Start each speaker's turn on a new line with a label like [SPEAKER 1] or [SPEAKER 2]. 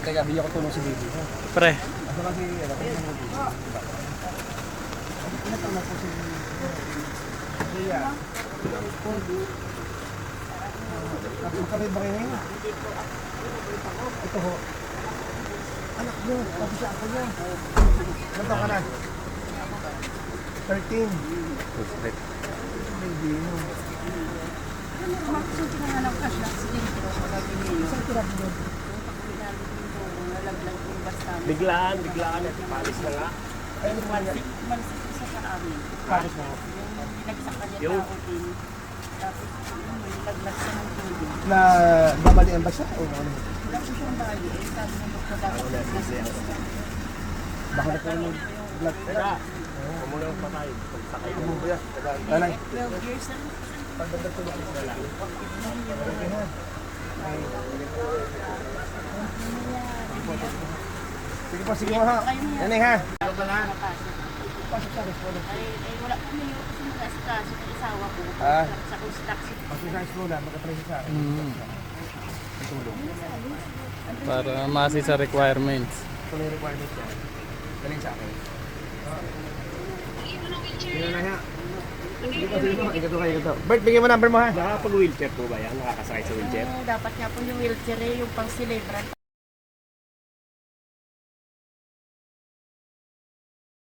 [SPEAKER 1] Teka, bigyan ko tulong si Bibi. ha?
[SPEAKER 2] Pre.
[SPEAKER 1] Ano kasi, ano ko yung? Ilan na po si Ria? Magkapit ba kayo ngayon? Ito ho. Anak mo, pati siya ako niya. Ilan taon ka na? 13. Baby mo.
[SPEAKER 3] Na nga ng cash lang. Sige, pero sabi niyo.
[SPEAKER 1] Saan tira mo?
[SPEAKER 4] Biglaan, biglaan. At palis na nga.
[SPEAKER 1] Ay, ano niya?
[SPEAKER 3] Mansik isa sa amin.
[SPEAKER 1] Paris mo.
[SPEAKER 3] Yung binagsak kanya
[SPEAKER 4] Yung-
[SPEAKER 3] tao din. Tapos yung nilaglag sa ng tubig.
[SPEAKER 1] Na babalian ba siya? O ano?
[SPEAKER 3] Wala po siyang bali. Eh, sabi ng doktor dapat nasa
[SPEAKER 1] Baka na po yung blood.
[SPEAKER 4] Teka, mo nang patay. Pagsakay mo.
[SPEAKER 1] Nanay.
[SPEAKER 3] 12 years na.
[SPEAKER 1] Pagdagdag tulong ko na lang. Ay. Sige po, sige po ha. Nanay ha. Pasok sa restaurant.
[SPEAKER 3] Ay, ay, wala po may kasi mag-asikaso ng isawa ko.
[SPEAKER 1] Ah.
[SPEAKER 3] Sa construction.
[SPEAKER 1] Pasok sa restaurant, magkapreso sa akin.
[SPEAKER 2] Mm.
[SPEAKER 1] Tulong.
[SPEAKER 2] Para masi sa requirements.
[SPEAKER 1] Ito na yung requirement yan. Galing sa akin. Sige na to. Bert, bigyan mo number mo ha.
[SPEAKER 4] Nakapag-wheelchair po ba yan? Nakakasakay sa wheelchair?
[SPEAKER 3] Dapat nga po yung wheelchair eh, yung pang celebrant.